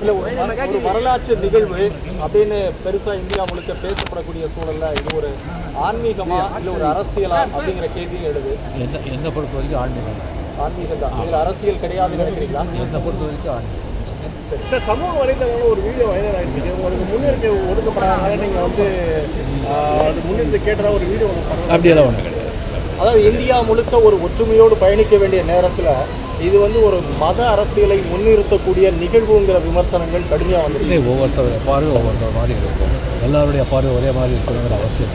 இல்ல ஒரு வர- ஒரு வரலாற்று நிகழ்வு அப்படின்னு பெருசா இந்தியா முழுக்க பேசப்படக்கூடிய சூழல்ல இது ஒரு ஆன்மீகமா இல்ல ஒரு அரசியலா அப்படிங்கிற கேள்வியும் எழுது. என்ன என்னை பொறுத்த வரைக்கும் ஆன்மீகம். ஆன்மீகம் தான் இதுல அரசியல் கிடையாதுன்னு நினைக்கிறீங்களா? என்னை பொறுத்த வரைக்கும் ஆன்மீகம். சார் சமூக வலைதளங்களில் ஒரு வீடியோ வைரல் ஆகிருக்கு உங்களுக்கு முன்னிறுத்தி ஒதுக்கப்படாதனால நீங்கள் வந்து முன்னிறுத்தி கேட்டதா ஒரு வீடியோ பண்ணலாம் அப்படியெல்லாம் ஒன்றும் கிடையாது. அதாவது இந்தியா முழுக்க ஒரு ஒற்றுமையோடு பயணிக்க வேண்டிய நேரத்துல இது வந்து ஒரு மத அரசியலை முன்னிறுத்தக்கூடிய நிகழ்வுங்கிற விமர்சனங்கள் கடுமையா இல்லை வந்திருக்கு ஒவ்வொருத்தருடைய பார்வை ஒவ்வொருத்தர் மாதிரி இருக்கும். எல்லாருடைய பார்வை ஒரே மாதிரி இருக்கணுங்கிற அவசியம்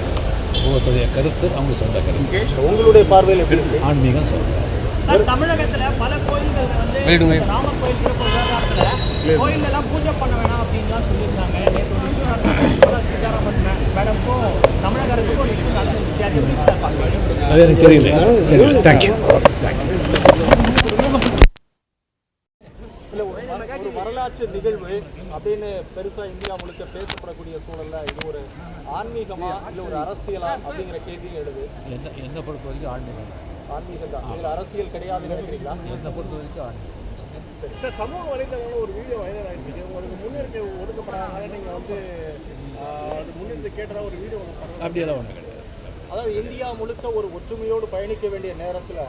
ஒவ்வொருத்தருடைய கருத்து அவங்க சொந்த கருத்து. உங்களுடைய பார்வையில் எப்படி இருக்கு? ஆன்மீகம் சொல்கிறேன் சார் தமிழகத்துல பல கோயில்கள் வந்து ராமர் கோயில் சிறப்பு விவகாரத்துல கோயில் எல்லாம் பூஜை பண்ண வேணாம் அப்படின்லாம் சொல்லியிருந்தாங்க. தமிழக அரசுக்கும் ஒரு இஷ்யூ நடந்துச்சு. அது எப்படி சார் பார்க்குறீங்க? அது எனக்கு தெரியல. தெரியல தேங்க்யூ இல்ல ஒரு வர- ஒரு வரலாற்று நிகழ்வு அப்படின்னு பெருசா இந்தியா முழுக்க பேசப்படக்கூடிய சூழல்ல இது ஒரு ஆன்மீகமா இல்ல ஒரு அரசியலா அப்படிங்கிற கேள்வியும் எழுது. என்ன என்னை பொறுத்த வரைக்கும் ஆன்மீகம். ஆன்மீகம் தான் இதுல அரசியல் கிடையாதுன்னு நினைக்கிறீங்களா? என்னை பொறுத்த வரைக்கும் ஆன்மீகம்? சார். சமூக வலைதளங்களில் ஒரு வீடியோ வைரல் ஆகிருக்கு உங்களுக்கு முன்னிறுத்தி ஒதுக்கப்படாதனால நீங்கள் வந்து முன்னிறுத்தி கேட்டதா ஒரு வீடியோ அப்படியெல்லாம் ஒன்றும் கிடையாது. அதாவது இந்தியா முழுக்க ஒரு ஒற்றுமையோடு பயணிக்க வேண்டிய நேரத்துல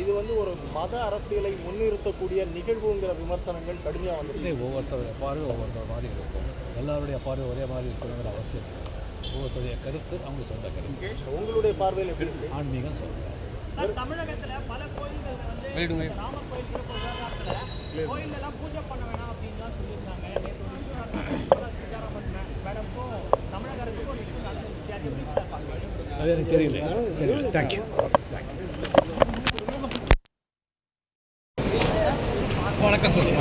இது வந்து ஒரு மத அரசியலை முன்னிறுத்தக்கூடிய நிகழ்வுங்கிற விமர்சனங்கள் கடுமையா வந்திருக்கு. இல்லை ஒவ்வொருத்தருடைய பார்வை ஒவ்வொருத்தர் மாதிரி இருக்கும். எல்லாருடைய பார்வை ஒரே மாதிரி இருக்கணுங்கிற அவசியம் ஒவ்வொருத்தருடைய கருத்து அவங்க சொந்த கருத்து. உங்களுடைய பார்வையில் எப்படி ஆன்மீகம் சொல்கிறேன் தமிழகத்துல பல கோயில்கள் வந்து ராமர் கோயில் சிறப்பு விவகாரத்துல கோயில் எல்லாம் பூஜை பண்ண வேணாம் அப்படின்லாம் சொல்லியிருந்தாங்க மேடம்க்கும் தமிழக அரசுக்கும் இஷ்யூ நடந்துச்சு அது எனக்கு தெரியல. വണക്കം സോറി